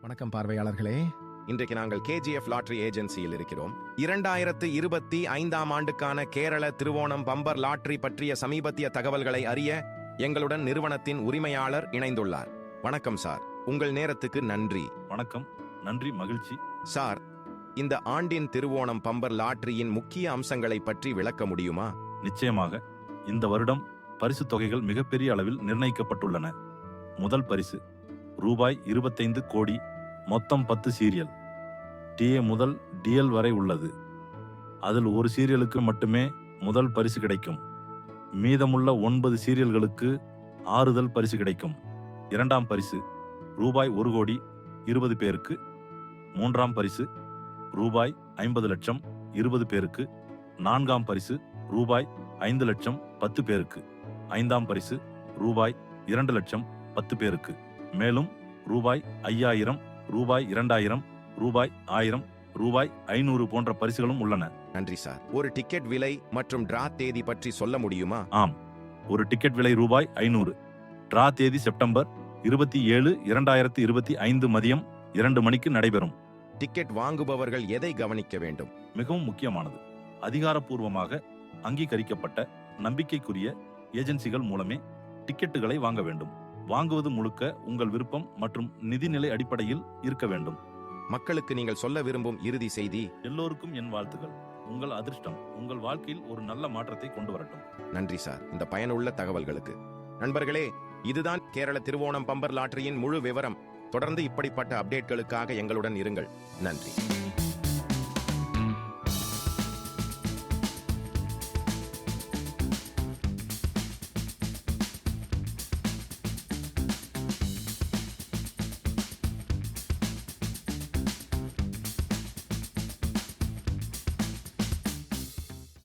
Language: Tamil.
வணக்கம் பார்வையாளர்களே. இன்றைக்கு நாங்கள் கேஜிஎஃப் லாட்டரி ஏஜென்சியில் இருக்கிறோம். இரண்டாயிரத்து இருபத்தி ஐந்தாம் ஆண்டுக்கான கேரள திருவோணம் பம்பர் லாட்டரி பற்றிய சமீபத்திய தகவல்களை அறிய எங்களுடன் நிறுவனத்தின் உரிமையாளர் இணைந்துள்ளார். வணக்கம் சார். உங்கள் நேரத்துக்கு நன்றி. வணக்கம். நன்றி மகிழ்ச்சி. சார் இந்த ஆண்டின் திருவோணம் பம்பர் லாட்டரியின் முக்கிய அம்சங்களை பற்றி விளக்க முடியுமா? நிச்சயமாக. இந்த வருடம் பரிசு தொகைகள் மிகப்பெரிய அளவில் நிர்ணயிக்கப்பட்டுள்ளன. முதல் பரிசு. ரூபாய் இருபத்தைந்து கோடி மொத்தம் பத்து சீரியல். டிஏ முதல் டிஎல் வரை உள்ளது. அதில் ஒரு சீரியலுக்கு மட்டுமே முதல் பரிசு கிடைக்கும். மீதமுள்ள ஒன்பது சீரியல்களுக்கு ஆறுதல் பரிசு கிடைக்கும். இரண்டாம் பரிசு ரூபாய் ஒரு கோடி இருபது பேருக்கு. மூன்றாம் பரிசு ரூபாய் ஐம்பது லட்சம் இருபது பேருக்கு. நான்காம் பரிசு ரூபாய் ஐந்து லட்சம் பத்து பேருக்கு. ஐந்தாம் பரிசு ரூபாய் இரண்டு லட்சம் பத்து பேருக்கு. மேலும் ரூபாய் ஐயாயிரம் ரூபாய் இரண்டாயிரம் ரூபாய் ஆயிரம் ரூபாய் ஐநூறு போன்ற பரிசுகளும் உள்ளன. நன்றி சார். ஒரு டிக்கெட் விலை மற்றும் டிரா தேதி பற்றி சொல்ல முடியுமா? ஆம். ஒரு டிக்கெட் விலை ரூபாய் ஐநூறு. டிரா தேதி செப்டம்பர் இருபத்தி ஏழு இரண்டாயிரத்தி இருபத்தி ஐந்து மதியம் இரண்டு மணிக்கு நடைபெறும். டிக்கெட் வாங்குபவர்கள் எதை கவனிக்க வேண்டும்? மிகவும் முக்கியமானது. அதிகாரப்பூர்வமாக அங்கீகரிக்கப்பட்ட நம்பிக்கைக்குரிய ஏஜென்சிகள் மூலமே டிக்கெட்டுகளை வாங்க வேண்டும். வாங்குவது முழுக்க உங்கள் விருப்பம் மற்றும் நிதிநிலை அடிப்படையில் இருக்க வேண்டும். மக்களுக்கு நீங்கள் சொல்ல விரும்பும் இறுதி செய்தி? எல்லோருக்கும் என் வாழ்த்துக்கள். உங்கள் அதிர்ஷ்டம் உங்கள் வாழ்க்கையில் ஒரு நல்ல மாற்றத்தை கொண்டு வரட்டும். நன்றி சார். இந்த பயனுள்ள தகவல்களுக்கு. நண்பர்களே இதுதான் கேரள திருவோணம் பம்பர் லாட்டரியின் முழு விவரம். தொடர்ந்து இப்படிப்பட்ட அப்டேட்களுக்காக எங்களுடன் இருங்கள். நன்றி.